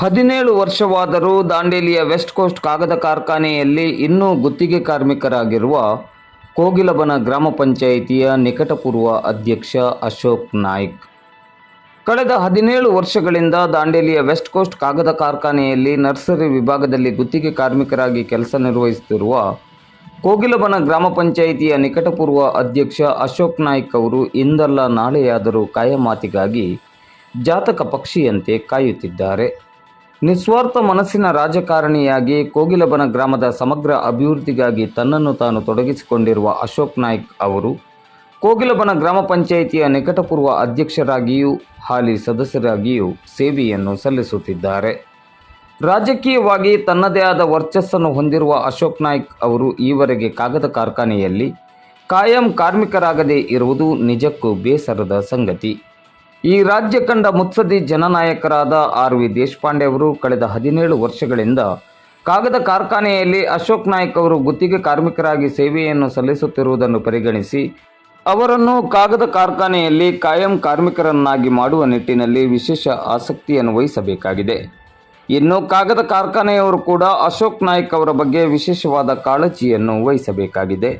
ಹದಿನೇಳು ವರ್ಷವಾದರೂ ದಾಂಡೇಲಿಯ West coast ಕಾಗದ ಕಾರ್ಖಾನೆಯಲ್ಲಿ ಇನ್ನೂ ಗುತ್ತಿಗೆ ಕಾರ್ಮಿಕರಾಗಿರುವ ಕೋಗಿಲಬನ ಗ್ರಾಮ ಪಂಚಾಯಿತಿಯ ನಿಕಟಪೂರ್ವ ಅಧ್ಯಕ್ಷ ಅಶೋಕ್ ನಾಯ್ಕ್. ಕಳೆದ ಹದಿನೇಳು ವರ್ಷಗಳಿಂದ ದಾಂಡೇಲಿಯ ವೆಸ್ಟ್ ಕೋಸ್ಟ್ ಕಾಗದ ಕಾರ್ಖಾನೆಯಲ್ಲಿ ನರ್ಸರಿ ವಿಭಾಗದಲ್ಲಿ ಗುತ್ತಿಗೆ ಕಾರ್ಮಿಕರಾಗಿ ಕೆಲಸ ನಿರ್ವಹಿಸುತ್ತಿರುವ ಕೋಗಿಲಬನ ಗ್ರಾಮ ಪಂಚಾಯಿತಿಯ ನಿಕಟಪೂರ್ವ ಅಧ್ಯಕ್ಷ ಅಶೋಕ್ ನಾಯ್ಕ್ ಅವರು ಇಂದಲ್ಲ ನಾಳೆಯಾದರೂ ಕಾಯಮಾತಿಗಾಗಿ ಜಾತಕ ಪಕ್ಷಿಯಂತೆ ಕಾಯುತ್ತಿದ್ದಾರೆ. ನಿಸ್ವಾರ್ಥ ಮನಸ್ಸಿನ ರಾಜಕಾರಣಿಯಾಗಿ ಕೋಗಿಲಬನ ಗ್ರಾಮದ ಸಮಗ್ರ ಅಭಿವೃದ್ಧಿಗಾಗಿ ತನ್ನನ್ನು ತಾನು ತೊಡಗಿಸಿಕೊಂಡಿರುವ ಅಶೋಕ್ ನಾಯ್ಕ್ ಅವರು ಕೋಗಿಲಬನ ಗ್ರಾಮ ಪಂಚಾಯಿತಿಯ ನಿಕಟಪೂರ್ವ ಅಧ್ಯಕ್ಷರಾಗಿಯೂ, ಹಾಲಿ ಸದಸ್ಯರಾಗಿಯೂ ಸೇವೆಯನ್ನು ಸಲ್ಲಿಸುತ್ತಿದ್ದಾರೆ. ರಾಜಕೀಯವಾಗಿ ತನ್ನದೇ ಆದ ವರ್ಚಸ್ಸನ್ನು ಹೊಂದಿರುವ ಅಶೋಕ್ ನಾಯ್ಕ್ ಅವರು ಈವರೆಗೆ ಕಾಗದ ಕಾರ್ಖಾನೆಯಲ್ಲಿ ಕಾಯಂ ಕಾರ್ಮಿಕರಾಗದೇ ಇರುವುದು ನಿಜಕ್ಕೂ ಬೇಸರದ ಸಂಗತಿ. ಈ ರಾಜ್ಯ ಕಂಡ ಮುತ್ಸದಿ ಜನನಾಯಕರಾದ ಆರ್ ವಿ ದೇಶಪಾಂಡೆ ಅವರು ಕಳೆದ ಹದಿನೇಳು ವರ್ಷಗಳಿಂದ ಕಾಗದ ಕಾರ್ಖಾನೆಯಲ್ಲಿ ಅಶೋಕ್ ನಾಯ್ಕ್ ಅವರು ಗುತ್ತಿಗೆ ಕಾರ್ಮಿಕರಾಗಿ ಸೇವೆಯನ್ನು ಸಲ್ಲಿಸುತ್ತಿರುವುದನ್ನು ಪರಿಗಣಿಸಿ ಅವರನ್ನು ಕಾಗದ ಕಾರ್ಖಾನೆಯಲ್ಲಿ ಕಾಯಂ ಕಾರ್ಮಿಕರನ್ನಾಗಿ ಮಾಡುವ ನಿಟ್ಟಿನಲ್ಲಿ ವಿಶೇಷ ಆಸಕ್ತಿಯನ್ನು ವಹಿಸಬೇಕಾಗಿದೆ. ಇನ್ನು ಕಾಗದ ಕಾರ್ಖಾನೆಯವರು ಕೂಡ ಅಶೋಕ್ ನಾಯ್ಕ್ ಅವರ ಬಗ್ಗೆ ವಿಶೇಷವಾದ ಕಾಳಜಿಯನ್ನು ವಹಿಸಬೇಕಾಗಿದೆ.